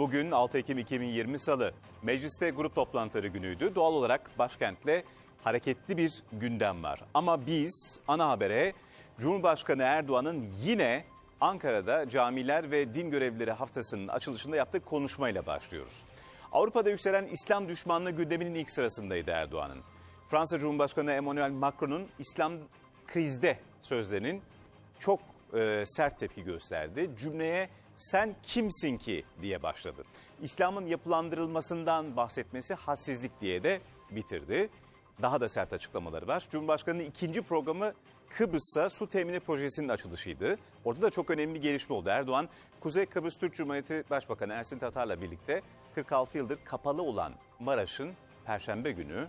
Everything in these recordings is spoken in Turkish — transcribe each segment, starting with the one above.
Bugün 6 Ekim 2020 Salı. Mecliste grup toplantıları günüydü. Doğal olarak başkentte hareketli bir gündem var. Ama biz ana habere Cumhurbaşkanı Erdoğan'ın yine Ankara'da camiler ve din görevlileri haftasının açılışında yaptığı konuşmayla başlıyoruz. Avrupa'da yükselen İslam düşmanlığı gündeminin ilk sırasındaydı Erdoğan'ın. Fransa Cumhurbaşkanı Emmanuel Macron'un İslam krizde sözlerinin çok e, sert tepki gösterdi. Cümleye sen kimsin ki diye başladı. İslam'ın yapılandırılmasından bahsetmesi hadsizlik diye de bitirdi. Daha da sert açıklamaları var. Cumhurbaşkanı'nın ikinci programı Kıbrıs'ta su temini projesinin açılışıydı. Orada da çok önemli gelişme oldu. Erdoğan, Kuzey Kıbrıs Türk Cumhuriyeti Başbakanı Ersin Tatar'la birlikte 46 yıldır kapalı olan Maraş'ın Perşembe günü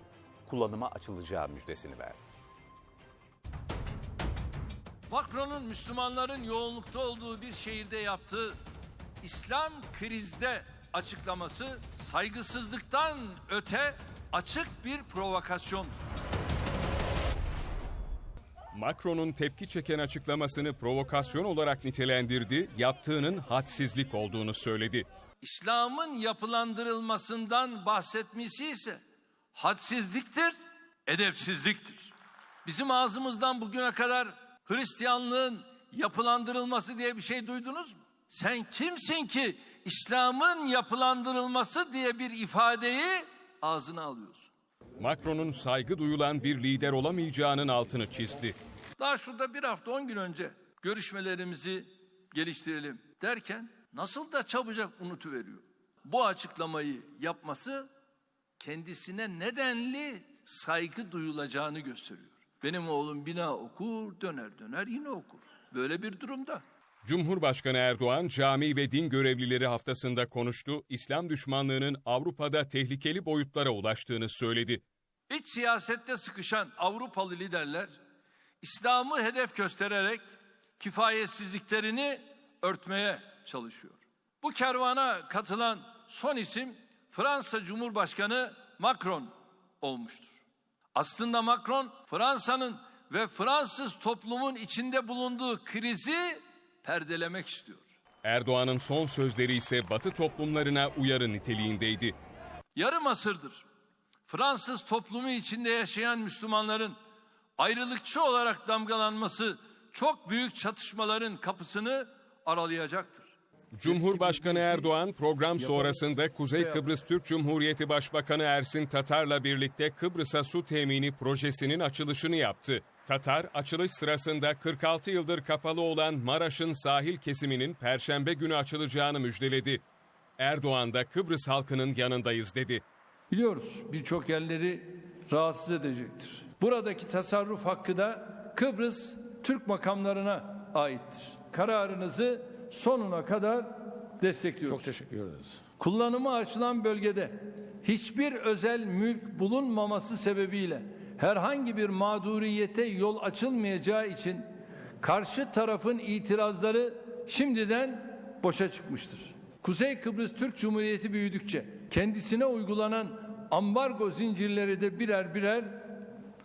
kullanıma açılacağı müjdesini verdi. Macron'un Müslümanların yoğunlukta olduğu bir şehirde yaptığı İslam krizde açıklaması saygısızlıktan öte açık bir provokasyondur. Macron'un tepki çeken açıklamasını provokasyon olarak nitelendirdi, yaptığının hadsizlik olduğunu söyledi. İslam'ın yapılandırılmasından bahsetmesi ise hadsizliktir, edepsizliktir. Bizim ağzımızdan bugüne kadar Hristiyanlığın yapılandırılması diye bir şey duydunuz mu? Sen kimsin ki İslam'ın yapılandırılması diye bir ifadeyi ağzına alıyorsun? Macron'un saygı duyulan bir lider olamayacağının altını çizdi. Daha şurada bir hafta on gün önce görüşmelerimizi geliştirelim derken nasıl da çabucak unutuveriyor. Bu açıklamayı yapması kendisine nedenli saygı duyulacağını gösteriyor. Benim oğlum bina okur, döner döner yine okur. Böyle bir durumda. Cumhurbaşkanı Erdoğan cami ve din görevlileri haftasında konuştu, İslam düşmanlığının Avrupa'da tehlikeli boyutlara ulaştığını söyledi. İç siyasette sıkışan Avrupalı liderler İslam'ı hedef göstererek kifayetsizliklerini örtmeye çalışıyor. Bu kervana katılan son isim Fransa Cumhurbaşkanı Macron olmuştur. Aslında Macron Fransa'nın ve Fransız toplumun içinde bulunduğu krizi perdelemek istiyor. Erdoğan'ın son sözleri ise Batı toplumlarına uyarı niteliğindeydi. Yarım asırdır Fransız toplumu içinde yaşayan Müslümanların ayrılıkçı olarak damgalanması çok büyük çatışmaların kapısını aralayacaktır. Cumhurbaşkanı Erdoğan program sonrasında Kuzey Kıbrıs Türk Cumhuriyeti Başbakanı Ersin Tatar'la birlikte Kıbrıs'a su temini projesinin açılışını yaptı. Tatar açılış sırasında 46 yıldır kapalı olan Maraş'ın sahil kesiminin perşembe günü açılacağını müjdeledi. Erdoğan da Kıbrıs halkının yanındayız dedi. Biliyoruz birçok yerleri rahatsız edecektir. Buradaki tasarruf hakkı da Kıbrıs Türk makamlarına aittir. Kararınızı sonuna kadar destekliyoruz. Çok teşekkür ederiz. Kullanıma açılan bölgede hiçbir özel mülk bulunmaması sebebiyle herhangi bir mağduriyete yol açılmayacağı için karşı tarafın itirazları şimdiden boşa çıkmıştır. Kuzey Kıbrıs Türk Cumhuriyeti büyüdükçe kendisine uygulanan ambargo zincirleri de birer birer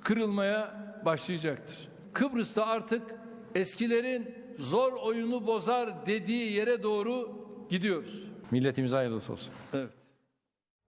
kırılmaya başlayacaktır. Kıbrıs'ta artık eskilerin zor oyunu bozar dediği yere doğru gidiyoruz. Milletimize hayırlısı olsun. Evet.